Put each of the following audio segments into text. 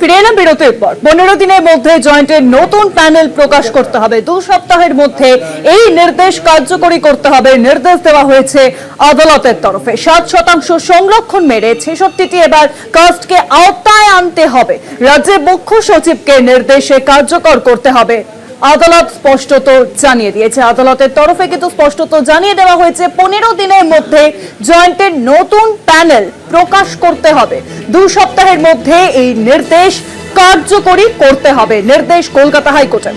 ফিরে এলাম বিরতির পর। পনেরো দিনের মধ্যে জয়েন্টের নতুন প্যানেল প্রকাশ করতে হবে। দু সপ্তাহের মধ্যে এই নির্দেশ কার্যকরী করতে হবে। নির্দেশ দেওয়া হয়েছে আদালতের তরফে। সাত শতাংশ সংরক্ষণ মেরে ছেষট্টিটি এবার কাস্টকে আওতায় আনতে হবে। রাজ্যের মুখ্য সচিবকে নির্দেশে কার্যকর করতে হবে। আদালত স্পষ্টত জানিয়ে দিয়েছে। আদালতের তরফে কিন্তু স্পষ্টত জানিয়ে দেওয়া হয়েছে, পনেরো দিনের মধ্যে জয়েন্টের নতুন প্যানেল প্রকাশ করতে হবে। দু সপ্তাহের মধ্যে এই নির্দেশ কার্যকরী করতে হবে। নির্দেশ কলকাতা হাইকোর্টের।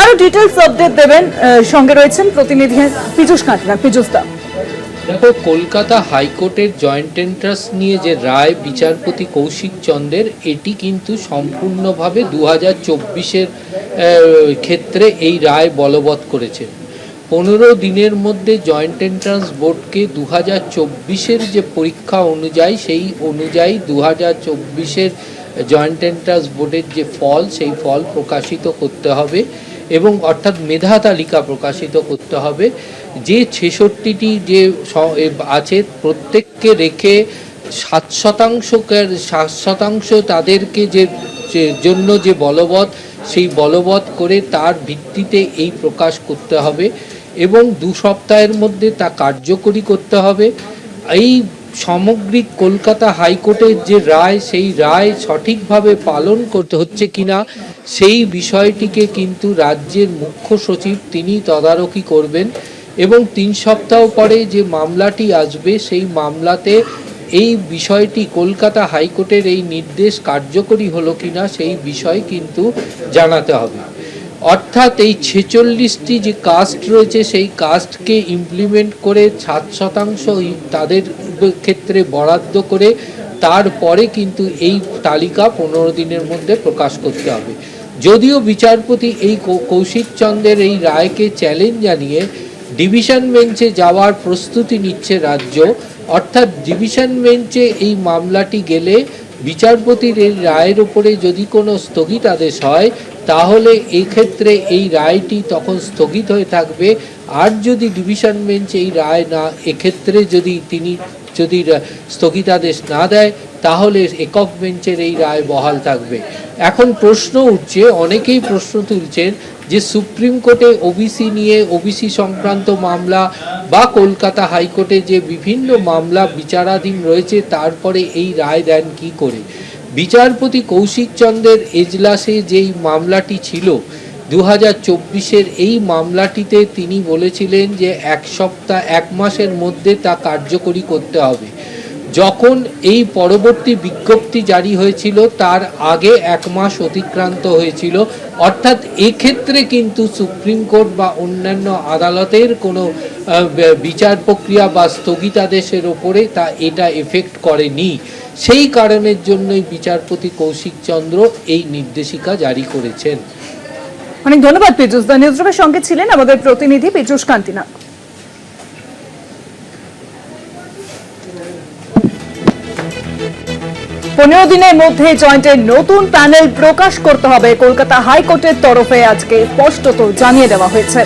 আরও ডিটেলস আপডেট দেবেন সঙ্গে রয়েছেন প্রতিনিধি পীযুষ কাঁটরা পীযুষ দেখো, কলকাতা হাইকোর্টের জয়েন্ট এন্ট্রান্স নিয়ে যে রায় বিচারপতি কৌশিক চন্দ্রের এটি কিন্তু সম্পূর্ণভাবে দু হাজার ক্ষেত্রে এই রায় বলবৎ করেছে। পনেরো দিনের মধ্যে জয়েন্ট এন্ট্রান্স বোর্ডকে দু হাজার চব্বিশের যে পরীক্ষা অনুযায়ী, সেই অনুযায়ী দু হাজার চব্বিশের জয়েন্ট এন্ট্রান্স বোর্ডের যে ফল, সেই ফল প্রকাশিত করতে হবে। এবং অর্থাৎ মেধা তালিকা প্রকাশিত করতে হবে। যে ছেষট্টিটি যে আছে, প্রত্যেককে রেখে সাত শতাংশকে সাত শতাংশ তাদেরকে যে জন্য যে বলবৎ, সেই বলবৎ করে তার ভিত্তিতে এই প্রকাশ করতে হবে এবং দু সপ্তাহের মধ্যে তা কার্যকরী করতে হবে। এই সামগ্রিক কলকাতা হাইকোর্টের যে রায়, সেই রায় সঠিকভাবে পালন করতে হচ্ছে কিনা, সেই বিষয়টিকে কিন্তু রাজ্যের মুখ্য সচিব তিনি তদারকি করবেন এবং তিন সপ্তাহ পরে যে মামলাটি আসবে, সেই মামলাতে এই বিষয়টি কলকাতা হাইকোর্টের এই নির্দেশ কার্যকরী হলো কিনা, সেই বিষয় কিন্তু জানাতে হবে। অর্থাৎ এই ছেচল্লিশটি যে কাস্ট রয়েছে, সেই কাস্টকে ইমপ্লিমেন্ট করে সাত শতাংশ তাদের ক্ষেত্রে বরাদ্দ করে তারপরে কিন্তু এই তালিকা পনেরো দিনের মধ্যে প্রকাশ করতে হবে। যদিও বিচারপতি এই কৌশিক চন্দ্রের এই রায়কে চ্যালেঞ্জ জানিয়ে ডিভিশন বেঞ্চে যাওয়ার প্রস্তুতি নিচ্ছে রাজ্য, অর্থাৎ ডিভিশন বেঞ্চে এই মামলাটি গেলে বিচারপতির এই রায়ের উপরে যদি কোনো স্থগিতাদেশ হয়, তাহলে ক্ষেত্রে এই রায়টি তখন স্থগিত হয়ে থাকবে। আর যদি ডিভিশন বেঞ্চ এই রায় না, এক্ষেত্রে যদি তিনি যদি স্থগিতাদেশ না দেয়, তাহলে একক বেঞ্চের এই রায় বহাল থাকবে। এখন প্রশ্ন উঠছে, অনেকেই প্রশ্ন তুলছেন যে সুপ্রিম কোর্টে ওবিসি নিয়ে ওবিসি সংক্রান্ত মামলা বা কলকাতা হাইকোর্টে যে বিভিন্ন মামলা বিচারাধীন রয়েছে, তারপরে এই রায় দেন কি করে? বিচারপতি কৌশিক চন্দ্রের এজলাসে যেই মামলাটি ছিল দু হাজার চব্বিশের এই মামলাটিতে তিনি বলেছিলেন যে এক সপ্তাহ, এক মাসের মধ্যে তা কার্যকরী করতে হবে। যখন এই পরবর্তী বিজ্ঞপ্তি জারি হয়েছিল, তার আগে এক মাস অতিক্রান্ত হয়েছিল। অর্থাৎ এক্ষেত্রে কিন্তু সুপ্রিম কোর্ট বা অন্যান্য আদালতের কোনো বিচার প্রক্রিয়া বা স্থগিতাদেশের ওপরে তা এটা এফেক্ট করেনি। সেই কারণের জন্যই বিচারপতি কৌশিক চন্দ্র এই নির্দেশিকা জারি করেছেন। অনেক ধন্যবাদ, পীযুষ দা। নিউজরুমের সঙ্গে ছিলেন আমাদের প্রতিনিধি পীযুষ কান্তিনা। পনেরো দিনের মধ্যে জয়েন্টের নতুন প্যানেল প্রকাশ করতে হবে। কলকাতা হাইকোর্টের তরফে আজকে স্পষ্টত জানিয়ে দেওয়া হয়েছে।